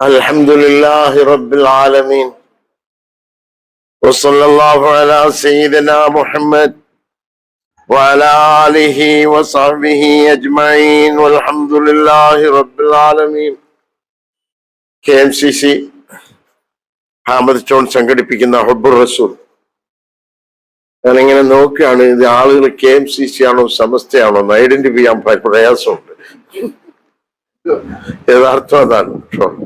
الحمد لله رب العالمين وصلى الله على سيدنا محمد وعلى آله وصحبه أجمعين والحمد لله رب العالمين K M C C ഹാമദ് ചോൺ സംഘടിപ്പിക്കുന്ന ഹബ്ബുർ റസൂൽ ഞാനിങ്ങനെ നോക്കുകയാണ് ഇത് ആളുകൾ കെ എം സി സി ആണോ സമസ്തയാണോ എന്ന് ഐഡന്റിഫൈ ചെയ്യാൻ പ- പ്രയാസമുണ്ട് യഥാർത്ഥം അതാണ് കേട്ടോ അത്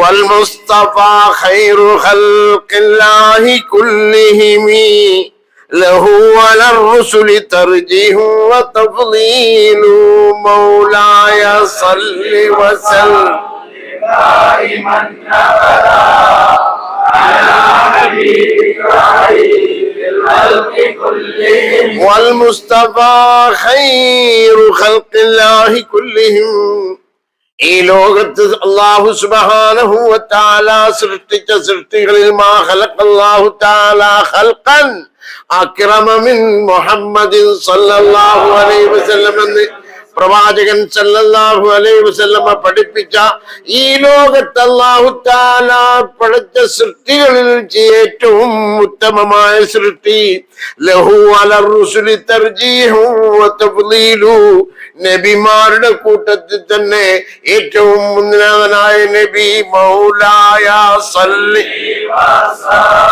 والمصطفى خير خلق الله كلهم. له على الرسل ترجيه وتفضيل. مولاي صل وسلم. دائما ابدا على حبيبك الخلق كلهم والمصطفى خير خلق الله كلهم. ഈ ലോകത്ത് അള്ളാഹു സുബഹാനഹു വതആല സൃഷ്ടിച്ച സൃഷ്ടികളിൽ മാ ഖലഖല്ലാഹു തആല ഖൽഖൻ. അക്രമ മിൻ മുഹമ്മദിൻ സല്ലല്ലാഹു അലൈഹി വസല്ലം എന്ന് പ്രവാചകൻ സല്ലല്ലാഹു അലൈഹി വസല്ലമ പഠിപ്പിച്ച ഈ ലോകത്ത് അല്ലാഹു തആല സൃഷ്ടികളിൽ ഏറ്റവും ഉത്തമമായ സൃഷ്ടി. ലഹു അല റുസുലി തർജീഹു നബിമാരുടെ കൂട്ടത്തിൽ തന്നെ ഏറ്റവും മുന്നതനായ നബി മൗലായ സല്ലി. വസല്ലം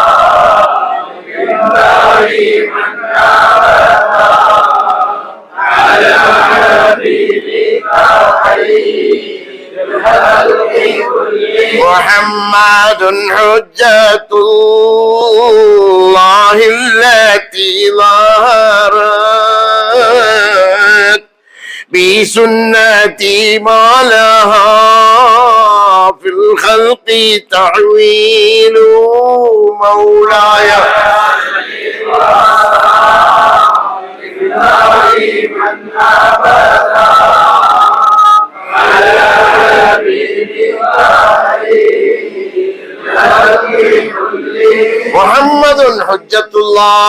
على حبيبك خير الخلق كلهم محمد حجة الله التي ظهرت بسنتي ما لها في الخلق تعويل مولاي.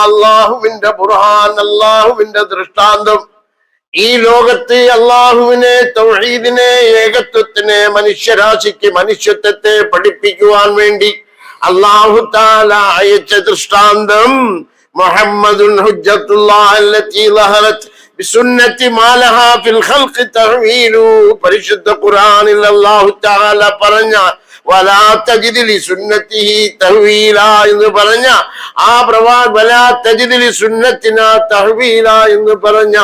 അള്ളാഹുവിന്റെ ബുർഹാൻ അള്ളാഹുവിന്റെ ദൃഷ്ടാന്തം. ഈ ലോകത്ത് അള്ളാഹുവിനെ തൗഹീദിനെ ഏകത്വത്തിനെ മനുഷ്യരാശിക്ക് മനുഷ്യത്വത്തെ പഠിപ്പിക്കുവാൻ വേണ്ടി അള്ളാഹു താല അയച്ച ദൃഷ്ടാന്തം മുഹമ്മദുൻ ഹുജ്ജത്തുല്ലാ പരിശുദ്ധ ഖുറാനിൽ അള്ളാഹു പറഞ്ഞ എന്ന് പറഞ്ഞ ആ പ്രവാചകന എന്ന് പറഞ്ഞ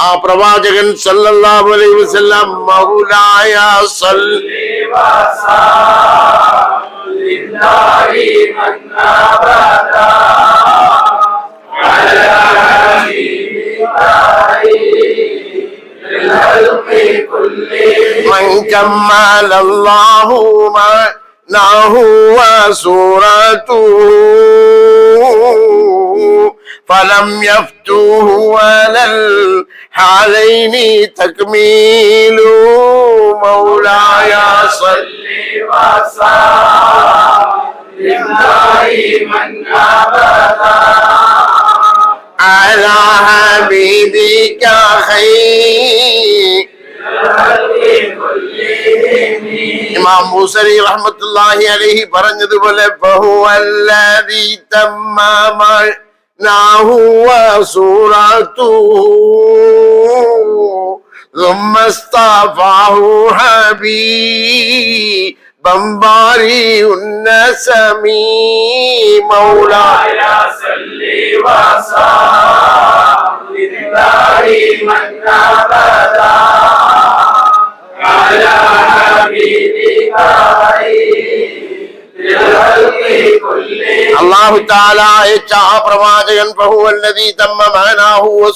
ആ പ്രവാചകൻ സല്ലല്ലാഹു അലൈഹി വസല്ലം മൗലായ സല്ലി വസല്ലം كمل الله معناه وسورته فلم يفتوه على الحالين تكميل. مولاي صل وسلم. ഇമാം മൂസലി റഹ്മത്തുള്ളാഹി അലൈഹി പറഞ്ഞതുപോലെ ബഹുവല്ലദി തമ്മമ നാഹു വസൂറത്തു ثم اصطفاه حبيبا بارئ النسمي مولاي يا صل وسلم دائما ابدا على തമ്മ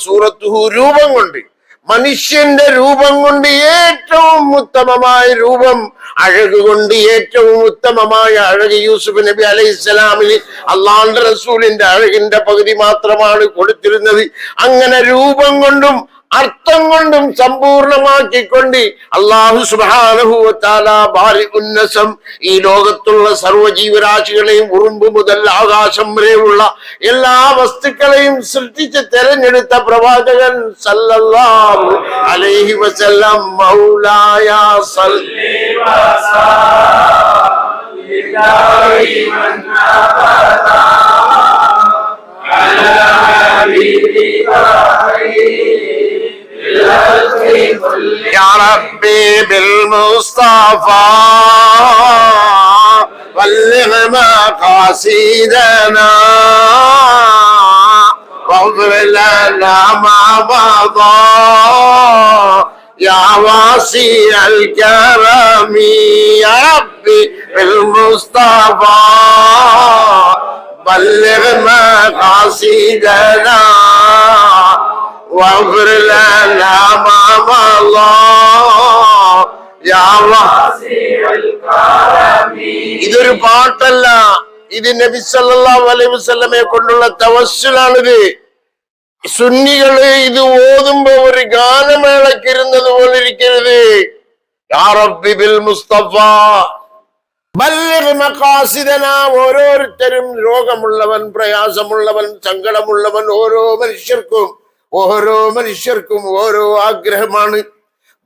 സൂറത്തുഹു രൂപം കൊണ്ട് മനുഷ്യന്റെ രൂപം കൊണ്ട് ഏറ്റവും ഉത്തമമായ രൂപം അഴക് കൊണ്ട് ഏറ്റവും ഉത്തമമായ അഴക് യൂസുഫ് നബി അലൈഹി സ്വലാമിന് അള്ളാഹുന്റെ റസൂലിന്റെ അഴകിന്റെ പകുതി മാത്രമാണ് കൊടുത്തിരുന്നത്. അങ്ങനെ രൂപം കൊണ്ടും അർത്ഥം കൊണ്ടും സമ്പൂർണമാക്കിക്കൊണ്ട് അള്ളാഹു സുബാനുഭൂത്താല ബാരി ഉന്നസം ഈ ലോകത്തുള്ള സർവജീവരാശികളെയും ഉറുമ്പ് മുതൽ ആകാശം വരെയുള്ള എല്ലാ വസ്തുക്കളെയും സൃഷ്ടിച്ച് തെരഞ്ഞെടുത്ത പ്രവാചകൻ സല്ലല്ലാഹു അലൈഹി വസല്ലം മൗലായ സൽ يا ربي بالمصطفى بلغ مقاصدنا واغفر لنا ما مضى. يا واسع الكرم يا ربي بالمصطفى بلغ مقاصدنا. واغفر لنا ما مضى يا الله ഇതൊരു പാട്ടല്ല ഇത് നബി സല്ലല്ലാഹു അലൈഹി വസല്ലമയെ കൊണ്ടുള്ള തവസ്സുലാണിത് സുന്നികള് ഇത് ഓതുമ്പോ ഒരു ഗാനമേളക്കിരുന്നത് പോലെ ഇരിക്കരുത് യാ റബ്ബി ബിൽ മുസ്തഫ ബല്ലിഗ് മഖാസിദന ഓരോരുത്തരും രോഗമുള്ളവൻ പ്രയാസമുള്ളവൻ സങ്കടമുള്ളവൻ ഓരോ മനുഷ്യർക്കും ഓരോ മനുഷ്യർക്കും ഓരോ ആഗ്രഹമാണ്.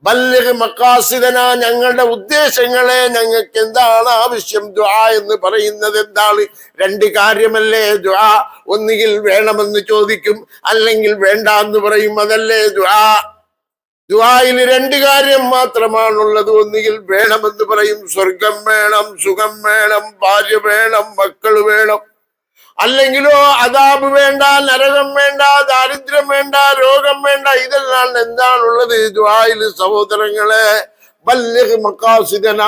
ബല്ലഹ് മക്കാസിദന ഞങ്ങളുടെ ഉദ്ദേശങ്ങളെ ഞങ്ങൾക്ക് എന്താണ് ആവശ്യം? ദ്വാ എന്ന് പറയുന്നത് എന്താണ്? രണ്ട് കാര്യമല്ലേ ദ്വാ ഒന്നുകിൽ വേണമെന്ന് ചോദിക്കും അല്ലെങ്കിൽ വേണ്ട എന്ന് പറയും അതല്ലേ ദ്വാ ദ്വായിൽ രണ്ട് കാര്യം മാത്രമാണുള്ളത്. ഒന്നുകിൽ വേണമെന്ന് പറയും സ്വർഗം വേണം സുഖം വേണം ഭാര്യ വേണം മക്കൾ വേണം. അല്ലെങ്കിലോ അതാബ് വേണ്ട നരകം വേണ്ട ദാരിദ്ര്യം വേണ്ട രോഗം വേണ്ട ഇതെല്ലാം എന്താണുള്ളത്? ദ്വായിൽ സഹോദരങ്ങളെ ബല്ലിഗ് മക്കാസിതന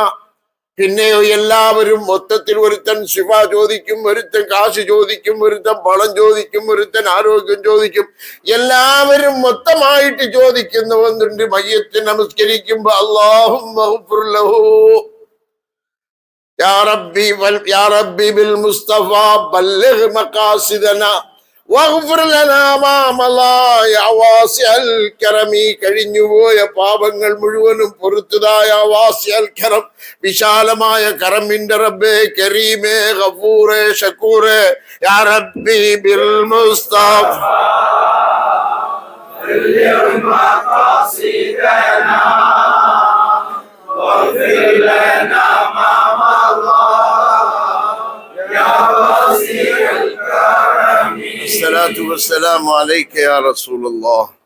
പിന്നെയോ എല്ലാവരും മൊത്തത്തിൽ ഒരുത്തൻ ശിവ ചോദിക്കും ഒരുത്തൻ കാശ് ചോദിക്കും ഒരുത്തൻ പണം ചോദിക്കും ഒരുത്തൻ ആരോഗ്യം ചോദിക്കും. എല്ലാവരും മൊത്തമായിട്ട് ചോദിക്കുന്നവന്നുണ്ട് മയ്യത്തെ നമസ്കരിക്കുമ്പോ അള്ളാഹും يا ربي وال... يا ربي بالمصطفى بلغ مقاصدنا واغفر لنا ما مضى يا واسع الكرم കഴിഞ്ഞുപോയ പാപങ്ങൾ മുഴുവനും പൊറുത്തതായ വാസ്യൽ കരം വിശാലമായ കറമിന്റെ റബ്ബേ കരീമേ ഗഫൂറേ ഷക്കൂറേ യാ റബ്ബി bill Mustafa salatu ve selamu aleyke ya Resulullah.